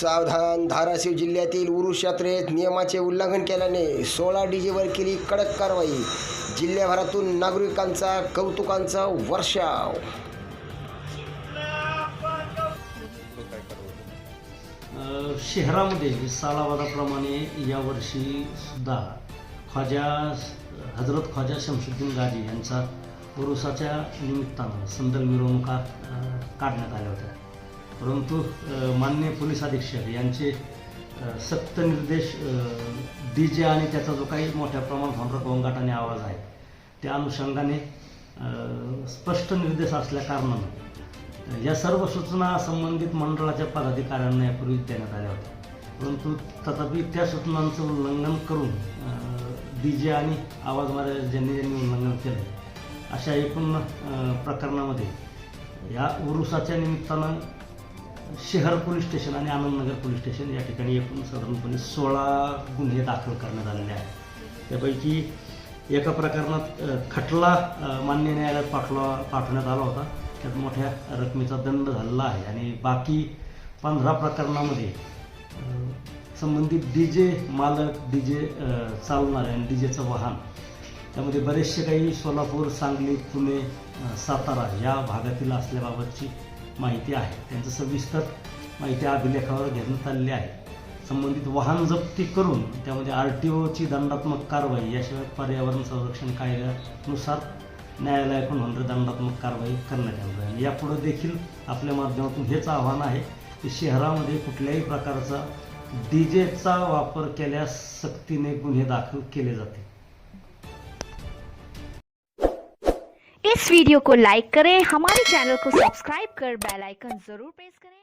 सावधान धाराशिव जिल्ह्यातील उरुष यात्रेत नियमाचे उल्लंघन केल्याने सोळा डीजेवर केली कडक कारवाई. जिल्ह्याभरातून नागरिकांचा कौतुकांचा वर्षाव. शहरामध्ये सालावादाप्रमाणे यावर्षी सुद्धा ख्वाजा हजरत ख्वाजा शमशुद्दीन गाजी यांचा उरुसाच्या निमित्तानं संदल मिरवणुका काढण्यात आल्या होत्या. परंतु मान्य पोलीस अधीक्षक यांचे सक्त निर्देश डी जे आणि त्याचा जो काही मोठ्या प्रमाणात होणारा गोंगाटाने आवाज आहे त्या अनुषंगाने स्पष्ट निर्देश असल्या कारणानं या सर्व सूचना संबंधित मंडळाच्या पदाधिकाऱ्यांना यापूर्वी देण्यात आल्या होत्या. परंतु तथापि त्या सूचनांचं उल्लंघन करून डी जे आणि आवाज मारा ज्यांनी ज्यांनी उल्लंघन केलं अशा एकूण प्रकरणामध्ये या उरुसाच्या निमित्तानं शहर पोलीस स्टेशन आणि आनंदनगर पोलीस स्टेशन या ठिकाणी एकूण साधारणपणे सोळा गुन्हे दाखल करण्यात आलेले आहेत. त्यापैकी एका प्रकरणात खटला मान्य न्यायालयात पाठवा पाठवण्यात आला होता. त्यात मोठ्या रकमेचा दंड झालेला आहे. आणि बाकी पंधरा प्रकरणामध्ये संबंधित डी जे मालक डी जे चालणारे आणि डी जेचं वाहन त्यामध्ये बरेचसे काही सोलापूर सांगली पुणे सातारा या भागातील असल्याबाबतची माहिती आहे. त्यांचं सविस्तर माहिती अभिलेखावर घेण्यात आलेली आहे. संबंधित वाहन जप्ती करून त्यामध्ये आर टी ओची दंडात्मक कारवाई याशिवाय पर्यावरण संरक्षण कायद्यानुसार न्यायालयाकडून होणारी दंडात्मक कारवाई करण्यात येणार आहे. यापुढे देखील आपल्या माध्यमातून हेच आव्हान आहे की शहरामध्ये कुठल्याही प्रकारचा डी जेचा वापर केल्यास सक्तीने गुन्हे दाखल केले जाते इस वीडियो को लाइक करें हमारे चैनल को सब्सक्राइब कर बेल आइकन जरूर प्रेस करें।